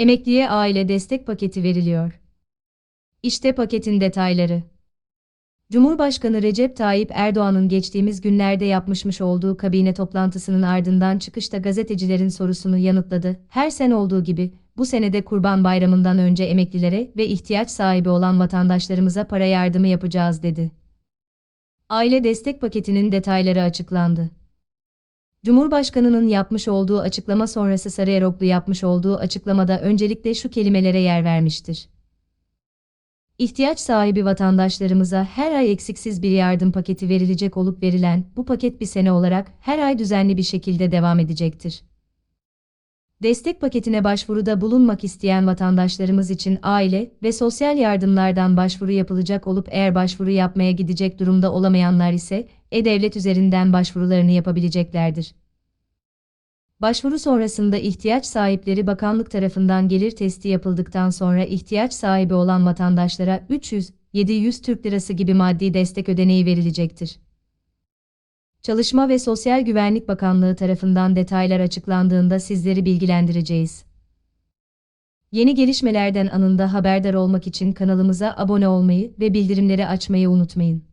Emekliye aile destek paketi veriliyor. İşte paketin detayları. Cumhurbaşkanı Recep Tayyip Erdoğan'ın geçtiğimiz günlerde yapmışmış olduğu kabine toplantısının ardından çıkışta gazetecilerin sorusunu yanıtladı. Her sene olduğu gibi bu senede Kurban Bayramı'ndan önce emeklilere ve ihtiyaç sahibi olan vatandaşlarımıza para yardımı yapacağız dedi. Aile destek paketinin detayları açıklandı. Cumhurbaşkanının yapmış olduğu açıklama sonrası Sarıyeroklu yapmış olduğu açıklamada öncelikle şu kelimelere yer vermiştir. İhtiyaç sahibi vatandaşlarımıza her ay eksiksiz bir yardım paketi verilecek olup verilen bu paket bir sene olarak her ay düzenli bir şekilde devam edecektir. Destek paketine başvuruda bulunmak isteyen vatandaşlarımız için aile ve sosyal yardımlardan başvuru yapılacak olup eğer başvuru yapmaya gidecek durumda olamayanlar ise e-devlet üzerinden başvurularını yapabileceklerdir. Başvuru sonrasında ihtiyaç sahipleri bakanlık tarafından gelir testi yapıldıktan sonra ihtiyaç sahibi olan vatandaşlara 300-700 Türk Lirası gibi maddi destek ödeneği verilecektir. Çalışma ve Sosyal Güvenlik Bakanlığı tarafından detaylar açıklandığında sizleri bilgilendireceğiz. Yeni gelişmelerden anında haberdar olmak için kanalımıza abone olmayı ve bildirimleri açmayı unutmayın.